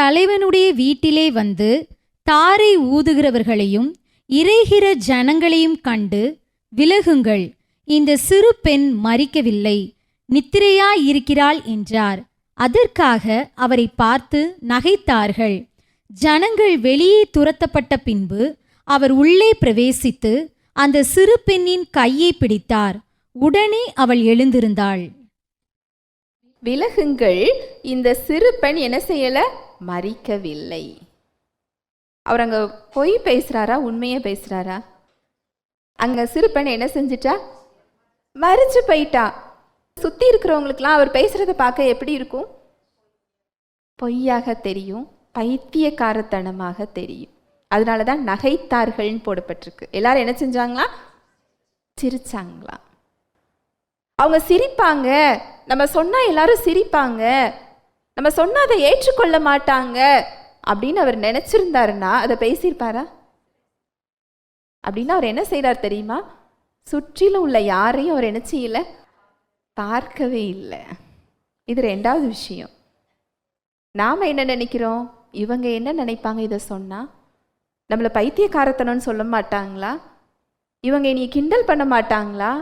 தலைவனுடைய வீட்டிலே வந்து தாரை ஊதுகிறவர்களையும் இறைகிற ஜனங்களையும் கண்டு விலகுங்கள். இந்த சிறு பெண் மறிக்கவில்லை நித்திரையாயிருக்கிறாள் என்றார். அதற்காக அவரை பார்த்து நகைத்தார்கள். ஜனங்கள் வெளியே துரத்தப்பட்ட பின்பு அவர் உள்ளே பிரவேசித்து அந்த சிறு பெண்ணின் கையை பிடித்தார். உடனே அவள் எழுந்திருந்தாள். விலகுங்கள். இந்த சிறு பெண் என்ன செய்யல? மறிக்கவில்லை. அவர் அங்க பொய் பேசுறாரா? உண்மையை பேசுறாரா? அங்க சிறு என்ன செஞ்சிட்டா? மறிச்சு போயிட்டா. சுத்தி இருக்கிறவங்களுக்குலாம் அவர் பேசுறத பார்க்க எப்படி இருக்கும்? பொய்யாக தெரியும் பைத்தியக்காரத்தனமாக தெரியும். அதனால தான் நகைத்தார்கள்னு போடப்பட்டிருக்கு. எல்லாரும் என்ன செஞ்சாங்களா? சிரிச்சாங்களா அவங்க சிரிப்பாங்க. நம்ம சொன்னா எல்லாரும் சிரிப்பாங்க. நம்ம சொன்னால் அதை ஏற்றுக்கொள்ள மாட்டாங்க அப்படின்னு அவர் நினச்சிருந்தாருன்னா அதை பேசியிருப்பாரா? அப்படின்னு அவர் என்ன செய்கிறார் தெரியுமா? சுற்றிலும் உள்ள யாரையும் அவர் என்ன செய்யல? பார்க்கவே இல்லை. இது ரெண்டாவது விஷயம். நாம் என்ன நினைக்கிறோம்? இவங்க என்ன நினைப்பாங்க இதை சொன்னால் நம்மளை பைத்தியக்காரத்தனம்னு சொல்ல மாட்டாங்களா? இவங்க இனி கிண்டல் பண்ண மாட்டாங்களா?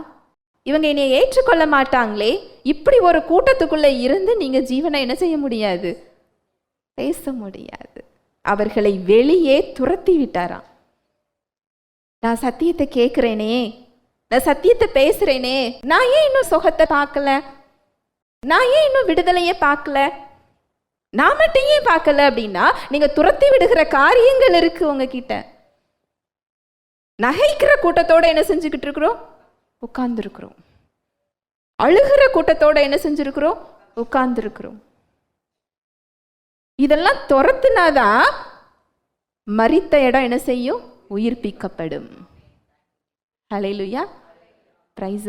இவங்க என்னை ஏற்றுக்கொள்ள மாட்டாங்களே. இப்படி ஒரு கூட்டத்துக்குள்ளே இருந்து நீங்க ஜீவனை என்ன செய்ய முடியாது? பேச முடியாது. அவர்களை வெளியே துரத்தி விட்டாராம். நான் சத்தியத்தை கேட்குறேனே நான் சத்தியத்தை பேசுறேனே. நான் ஏன் இன்னும் சுகத்தை பார்க்கல? நான் ஏன் இன்னும் விடுதலையே பார்க்கல? நான் மட்டும் ஏன் பார்க்கல அப்படின்னா நீங்க துரத்தி விடுகிற காரியங்கள் இருக்கு உங்ககிட்ட. நகைக்கிற கூட்டத்தோட என்ன செஞ்சுக்கிட்டு இருக்கிறோம்? உட்கார்ந்துருக்குறோம். அழுகிற கூட்டத்தோட என்ன செஞ்சுருக்குறோம்? உட்கார்ந்துருக்குறோம். இதெல்லாம் துரத்துனாதான் மறித்த இடம் என்ன செய்யும்? உயிர்ப்பிக்கப்படும். ஹalleluya பிரைஸ்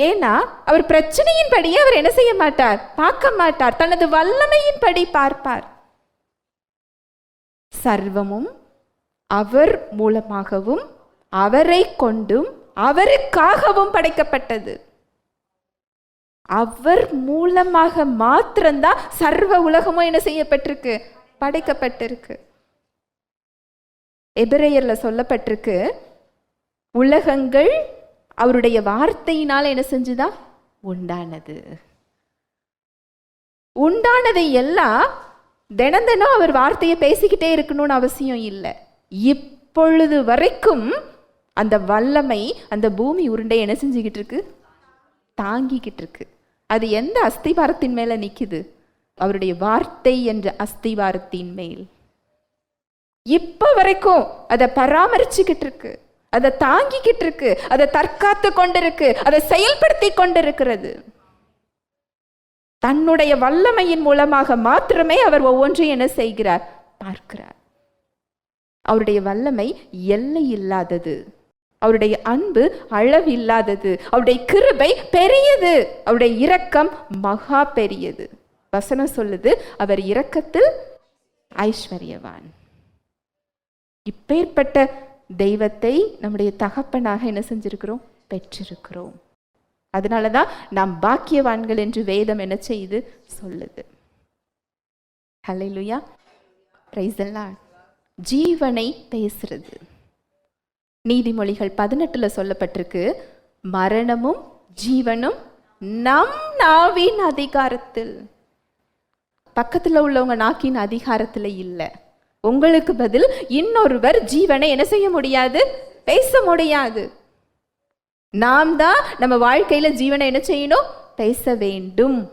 ஏன்னா அவர் பிரச்சனையின்படியே அவர் என்ன செய்ய மாட்டார்? பார்க்க மாட்டார். தனது வல்லமையின்படி பார்ப்பார். சர்வமும் அவர் மூலமாகவும் அவரை கொண்டும் அவருக்காகவும் படைக்கப்பட்டது. அவர் மூலமாக மாத்திரம்தான் சர்வ உலகமும் என்ன செய்யப்பட்டிருக்கு? படைக்கப்பட்டிருக்கு. எபிரேயர்ல சொல்லப்பட்டிருக்கு உலகங்கள் அவருடைய வார்த்தையினால் என்ன செஞ்சுதா? உண்டானது. உண்டானதை எல்லாம் தினம் தினம் அவர் வார்த்தையை பேசிக்கிட்டே இருக்கணும்னு அவசியம் இல்லை. இப்பொழுது வரைக்கும் அந்த வல்லமை அந்த பூமி உருண்டை என்ன செஞ்சுக்கிட்டு இருக்கு தாங்கிக்கிட்டு இருக்கு அது எந்த அஸ்திவாரத்தின் மேல நிக்குது? அவருடைய வார்த்தை என்ற அஸ்திவாரத்தின் மேல். இப்ப வரைக்கும் அதை பராமரிச்சுக்கிட்டு இருக்கு அதை தாங்கிக்கிட்டு இருக்கு அதை தற்காத்து கொண்டிருக்கு. அதை செயல்படுத்தி கொண்டிருக்கிறது. தன்னுடைய வல்லமையின் மூலமாக மாத்திரமே அவர் ஒவ்வொன்றையும் என்ன செய்கிறார்? பார்க்கிறார். அவருடைய வல்லமை எல்லை இல்லாதது அவருடைய அன்பு அளவில்லாதது. அவருடைய கிருபை பெரியது. அவருடைய இரக்கம் மகா பெரியது. வசனம் சொல்லுது அவர் இரக்கத்தில் ஐஸ்வர்யவான். இப்பேற்பட்ட தெய்வத்தை நம்முடைய தகப்பனாக என்ன செஞ்சிருக்கிறோம்? பெற்றிருக்கிறோம். அதனால தான் நாம் பாக்கியவான்கள் என்று வேதம் என்ன செய்யுது சொல்லுது. ஹalleluya பிரைஸ் எல்லாம் ஜீவனை பேசுறது. நீதிமொழிகள் பதினெட்டில் சொல்லப்பட்டிருக்கு மரணமும் ஜீவனும் நம் நாவின் அதிகாரத்தில். பக்கத்தில் உள்ளவங்க நாக்கின் அதிகாரத்தில் இல்லை. உங்களுக்கு பதில் இன்னொருவர் ஜீவனை என்ன செய்ய முடியாது? பேச முடியாது. நாம் தான் நம்ம வாழ்க்கையில ஜீவனை என்ன செய்யணும்? பேச வேண்டும்.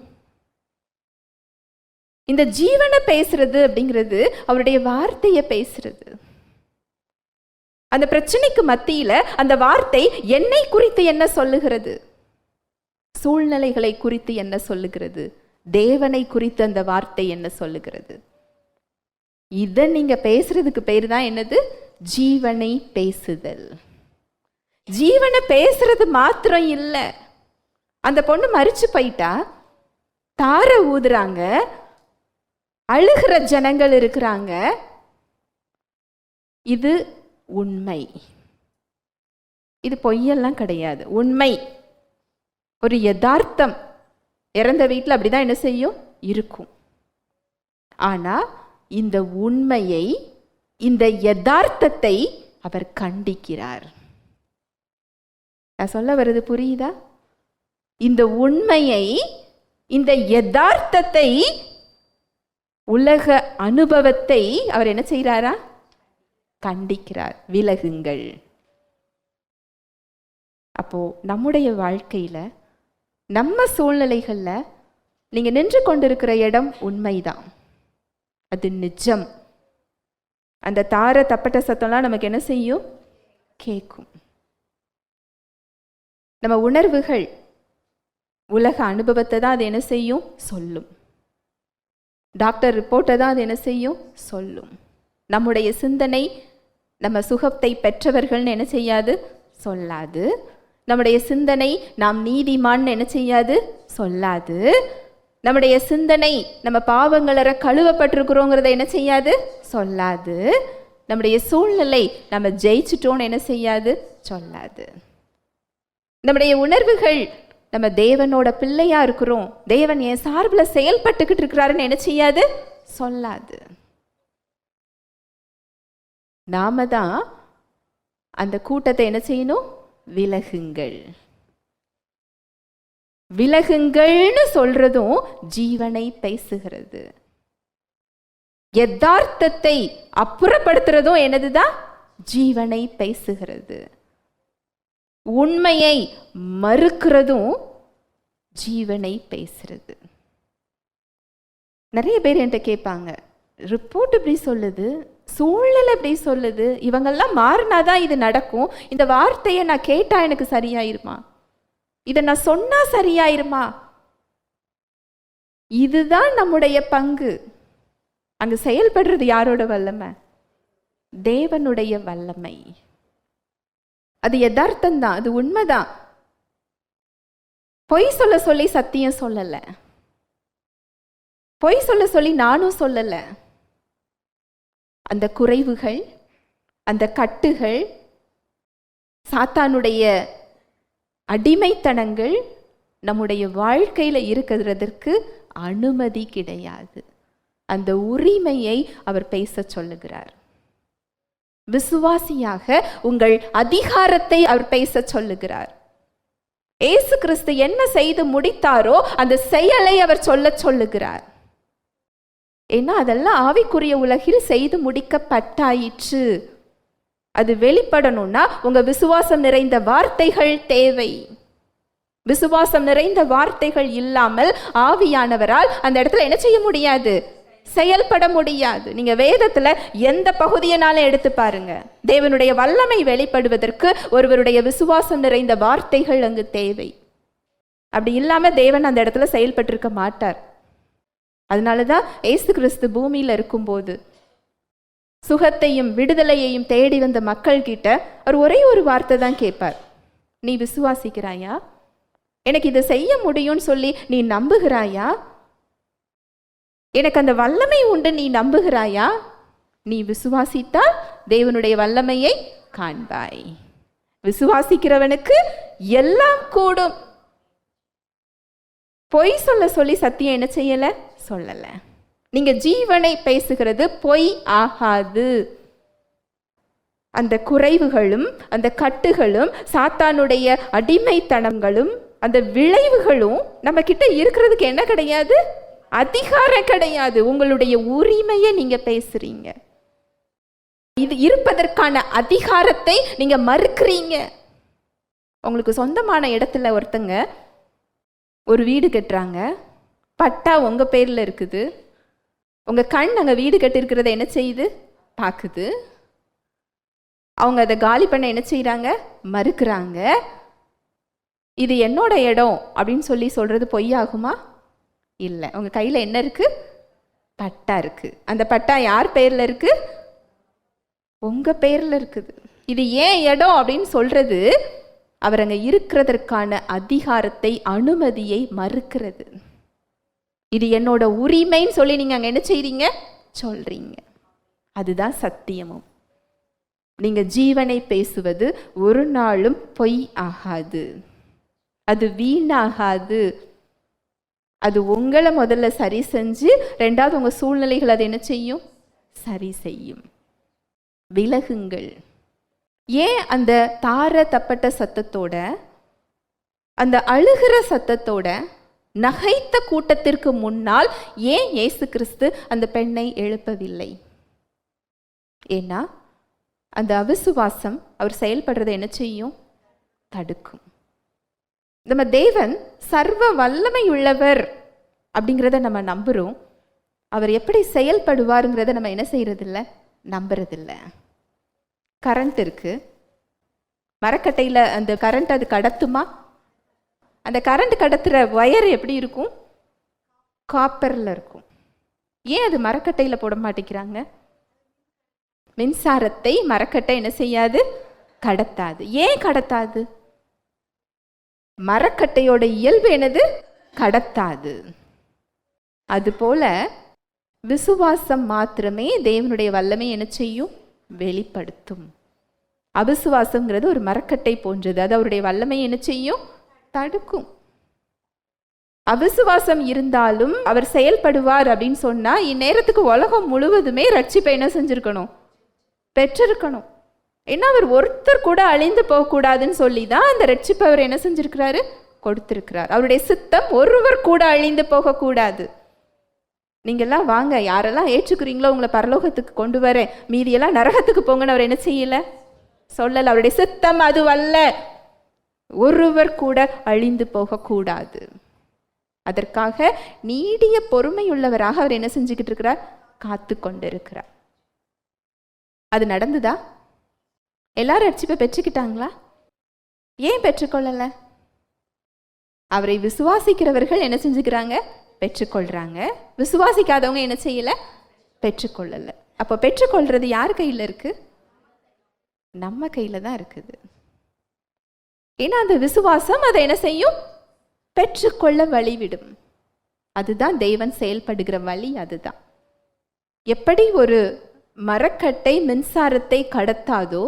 இந்த ஜீவனை பேசுறது அப்படிங்கிறது அவருடைய வார்த்தையை பேசுறது. அந்த பிரச்சனைக்கு மத்தியில அந்த வார்த்தை என்னை குறித்து என்ன சொல்லுகிறது? சூழ்நிலைகளை குறித்து என்ன சொல்லுகிறது? தேவனை குறித்து அந்த வார்த்தை என்ன சொல்லுகிறது? இதை நீங்க பேசுறதுக்கு பேர் தான் என்னது? ஜீவனை பேசுதல். ஜீவனை பேசுறது மாத்திரம் இல்லை. அந்த பொண்ணு மறிச்சு போயிட்டா. தார ஊதுறாங்க. அழுகிற ஜனங்கள் இருக்கிறாங்க. இது உண்மை. இது பொய்யெல்லாம் கிடையாது. உண்மை. ஒரு யதார்த்தம். இறந்த வீட்டில் அப்படிதான் என்ன செய்யும்? இருக்கும். ஆனால் இந்த உண்மையை இந்த யதார்த்தத்தை அவர் கண்டிக்கிறார். நான் சொல்ல வர்றது புரியுதா? இந்த உண்மையை இந்த யதார்த்தத்தை உலக அனுபவத்தை அவர் என்ன செய்கிறாரா கண்டிக்கிறார் விலகுங்கள். அப்போ நம்முடைய வாழ்க்கையில நம்ம சூழ்நிலைகளில் நீங்க நின்று கொண்டிருக்கிற இடம் உண்மைதான். அது நிஜம். அந்த தார தப்பட்ட சத்தம்லாம் நமக்கு என்ன செய்யும்? கேட்கும். நம்ம உணர்வுகள் உலக அனுபவத்தை தான் அது என்ன செய்யும்? சொல்லும். டாக்டர் ரிப்போர்ட்டை தான் அது என்ன செய்யும்? சொல்லும். நம்முடைய சிந்தனை நம்ம சுகத்தை பெற்றவர்கள்னு என்ன செய்யாது? சொல்லாது. நம்முடைய சிந்தனை நாம் நீதிமான்னு என்ன செய்யாது? சொல்லாது. நம்முடைய சிந்தனை நம்ம பாவங்களற கழுவப்பட்டிருக்கிறோங்கிறத என்ன செய்யாது? சொல்லாது. நம்முடைய சூழ்நிலை நம்ம ஜெயிச்சிட்டோன்னு என்ன செய்யாது? சொல்லாது. நம்முடைய உணர்வுகள் நம்ம தேவனோட பிள்ளையா இருக்கிறோம். தேவன் என் சார்பில் செயல்பட்டுக்கிட்டு இருக்கிறாருன்னு என்ன செய்யாது? சொல்லாது. நாம தான் அந்த கூட்டத்தை என்ன செய்யணும்? விலகுங்கள். விலகுங்கள்னு சொல்றதும் ஜீவனை பேசுகிறது. யதார்த்தத்தை அப்புறப்படுத்துறதும் என்னதுதான்? ஜீவனை பேசுகிறது. உண்மையை மறுக்கிறதும் ஜீவனை பேசுறது. நிறைய பேர் என்கிட்ட கேட்பாங்க ரிப்போர்ட் இப்படி சொல்லுது? சூழ்நிலை இப்படி சொல்லுது? இவங்கெல்லாம் மாறினாதான் இது நடக்கும். இந்த வார்த்தையை நான் கேட்டால் எனக்கு சரியாயிருமா? இதை நான் சொன்னால் சரியாயிருமா? இதுதான் நம்முடைய பங்கு. அங்கே செயல்படுறது யாரோட வல்லமை? தேவனுடைய வல்லமை. அது யதார்த்தம் தான் அது உண்மைதான். பொய் சொல்ல சொல்லி சத்தியம் சொல்லலை. பொய் சொல்ல சொல்லி நானும் சொல்லலை. அந்த குறைவுகள் அந்த கட்டுகள் சாத்தானுடைய அடிமைத்தனங்கள் நம்முடைய வாழ்க்கையில் இருக்கிறதற்கு அனுமதி கிடையாது. அந்த உரிமையை அவர் பேச சொல்லுகிறார். விசுவாசியாக உங்கள் அதிகாரத்தை அவர் பேச சொல்லுகிறார். ஏசு கிறிஸ்து என்ன செய்து முடித்தாரோ அந்த செயலை அவர் சொல்ல சொல்லுகிறார். ஏன்னா அதெல்லாம் ஆவிக்குரிய உலகில் செய்து முடிக்கப்பட்டாயிற்று. அது வெளிப்படணும்னா உங்க விசுவாசம் நிறைந்த வார்த்தைகள் தேவை. விசுவாசம் நிறைந்த வார்த்தைகள் இல்லாமல் ஆவியானவரால் அந்த இடத்துல என்ன செய்ய முடியாது? செயல்பட முடியாது. நீங்க வேதத்துல எந்த பகுதியினாலும் எடுத்து பாருங்க. தேவனுடைய வல்லமை வெளிப்படுவதற்கு ஒருவருடைய விசுவாசம் நிறைந்த வார்த்தைகள் அங்கு தேவை. அப்படி இல்லாம தேவன் அந்த இடத்துல செயல்பட்டிருக்க மாட்டார். அதனால தான் ஏசு கிறிஸ்து பூமியில் இருக்கும்போது சுகத்தையும் விடுதலையையும் தேடி வந்த மக்கள் கிட்ட அவர் ஒரே ஒரு வார்த்தை தான் கேட்பார். நீ விசுவாசிக்கிறாயா? எனக்கு இதை செய்ய முடியும்னு சொல்லி நீ நம்புகிறாயா? எனக்கு அந்த வல்லமை உண்டு நீ நம்புகிறாயா? நீ விசுவாசித்தால் தேவனுடைய வல்லமையை காண்பாய். விசுவாசிக்கிறவனுக்கு எல்லாம் கூடும். பொய் சொல்ல சொல்லி சத்தியம் என்ன செய்யலை? சொல்லலை. நீங்கள் ஜீவனை பேசுகிறது பொய் ஆகாது. அந்த குறைவுகளும் அந்த கட்டுகளும் சாத்தானுடைய அடிமைத்தனங்களும் அந்த விளைவுகளும் நம்ம கிட்ட இருக்கிறதுக்கு என்ன கிடையாது? அதிகாரம் கிடையாது. உங்களுடைய உரிமையை நீங்க பேசுறீங்க. இது இருப்பதற்கான அதிகாரத்தை நீங்க மறுக்கிறீங்க. உங்களுக்கு சொந்தமான இடத்துல ஒருத்தங்க ஒரு வீடு கட்டுறாங்க. பட்டா உங்கள் பேரில் இருக்குது. உங்கள் கண் அங்கே வீடு கட்டியிருக்கிறத என்ன செய்யுது? பார்க்குது அவங்க அதை காலி பண்ண என்ன செய்கிறாங்க மறுக்கிறாங்க. இது என்னோட இடம் அப்படின்னு சொல்லி சொல்கிறது பொய்யாகுமா? இல்லை. உங்கள் கையில் என்ன இருக்குது பட்டா இருக்குது அந்த பட்டா யார் பேரில் இருக்குது உங்கள் பேரில் இருக்குது. இது ஏன் இடம் அப்படின்னு சொல்கிறது அவர் அங்கே இருக்கிறதற்கான அதிகாரத்தை அனுமதியை மறுக்கிறது. இது என்னோட உரிமைன்னு சொல்லி நீங்கள் அங்கே என்ன செய்றீங்க? சொல்றீங்க. அதுதான் சத்தியமும். நீங்க ஜீவனை பேசுவது ஒரு நாளும் பொய் ஆகாது. அது வீணாகாது. அது உங்களை முதல்ல சரி செஞ்சு ரெண்டாவது உங்க சூழ்நிலைகள் அது என்ன செய்யும்? சரி செய்யும். விலகுங்கள். ஏன் அந்த தார தப்பட்ட சத்தத்தோட அந்த அழுகிற சத்தத்தோட நகைத்த கூட்டத்திற்கு முன்னால் ஏன் இயேசு கிறிஸ்து அந்த பெண்ணை எழுப்பவில்லை? ஏன்னா அந்த அவிசுவாசம் அவர் செயல்படுறதை என்ன செய்யும்? தடுக்கும். நம்ம தேவன் சர்வ வல்லமை உள்ளவர் அப்படிங்கிறத நம்ம நம்புகிறோம் அவர் எப்படி செயல்படுவாருங்கிறத நம்ம என்ன செய்யறதில்ல? நம்புறதில்லை. கரண்ட் இருக்குது மரக்கட்டையில் அந்த கரண்ட் அது கடத்துமா? அந்த கரண்ட் கடத்துகிற ஒயர் எப்படி இருக்கும்? காப்பரில் இருக்கும். ஏன் அது மரக்கட்டையில் போட மாட்டேங்கிறாங்க? மின்சாரத்தை மரக்கட்டை என்ன செய்யாது? கடத்தாது. ஏன் கடத்தாது? மரக்கட்டையோட இயல்பு என்னது? கடத்தாது. அதுபோல விசுவாசம் மாத்திரமே தேவனுடைய வல்லமை என்ன செய்யும்? வெளிப்படுத்தும். அவிசுவாசங்கிறது ஒரு மரக்கட்டை போன்றது. அது அவருடைய வல்லமை என்ன செய்யும்? தடுக்கும். அவிசுவாசம் இருந்தாலும் அவர் செயல்படுவார் அப்படின்னு சொன்னா இந்நேரத்துக்கு உலகம் முழுவதுமே ரட்சிப்பை என்ன செஞ்சிருக்கணும்? பெற்றிருக்கணும். ஏன்னா அவர் ஒருத்தர் கூட அழிந்து போகக்கூடாதுன்னு சொல்லி தான் அந்த ரட்சிப்பை அவர் என்ன செஞ்சிருக்கிறாரு? கொடுத்திருக்கிறார். அவருடைய சித்தம் ஒருவர் கூட அழிந்து போகக்கூடாது. நீங்கள்லாம் வாங்க. யாரெல்லாம் ஏற்றுக்கிறீங்களோ உங்களை பரலோகத்துக்கு கொண்டு வரேன் மீதியெல்லாம் நரகத்துக்கு போங்கன்னு அவர் என்ன செய்யல? சொல்லல. அவருடைய சித்தம் அதுவல்ல. ஒருவர் கூட அழிந்து போகக்கூடாது. அதற்காக நீடிய பொறுமையுள்ளவராக அவர் என்ன செஞ்சுக்கிட்டு இருக்கிறார்? காத்து கொண்டிருக்கிறார். அது நடந்துதா? எல்லாரும் ரட்சிப்பை பெற்றுக்கிட்டாங்களா? ஏன் பெற்றுக்கொள்ளல? அவரை விசுவாசிக்கிறவர்கள் என்ன செஞ்சுக்கிறாங்க? பெற்றுக்கொள்கிறாங்க விசுவாசிக்காதவங்க என்ன செய்யலை? பெற்றுக்கொள்ளலை. அப்போ பெற்றுக்கொள்கிறது யார் கையில் இருக்குது நம்ம கையில் தான் இருக்குது. ஏன்னா அந்த விசுவாசம் அதை என்ன செய்யும்? பெற்றுக்கொள்ள வழிவிடும். அதுதான் தெய்வன் செயல்படுகிற வழி அதுதான். எப்படி ஒரு மரக்கட்டை மின்சாரத்தை கடத்தாதோ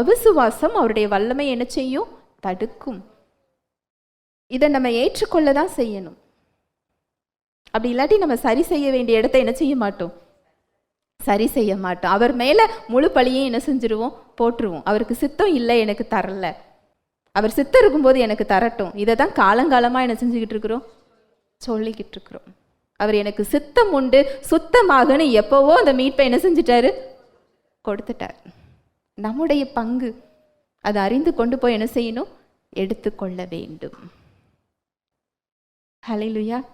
அவிசுவாசம் அவருடைய வல்லமை என்ன செய்யும்? தடுக்கும். இதை நம்ம ஏற்றுக்கொள்ள தான் செய்யணும். அப்படி இல்லாட்டி நம்ம சரி செய்ய வேண்டிய இடத்த என்ன செய்ய மாட்டோம்? சரி செய்ய மாட்டோம். அவர் மேலே முழு பழியும் என்ன செஞ்சிருவோம்? போட்டுருவோம். அவருக்கு சித்தம் இல்லை எனக்கு தரல. அவர் சித்தம் இருக்கும்போது எனக்கு தரட்டும். இதை தான் காலங்காலமாக என்ன செஞ்சுக்கிட்டு இருக்கிறோம்? சொல்லிக்கிட்டு இருக்கிறோம். அவர் எனக்கு சித்தம் உண்டு. சுத்தமாகன்னு எப்போவோ அந்த மீட்பை என்ன செஞ்சிட்டாரு? கொடுத்துட்டார். நம்முடைய பங்கு. அதை அறிந்து கொண்டு போய் என்ன செய்யணும்? எடுத்துக்கொள்ள வேண்டும். ஹalleluya லுயா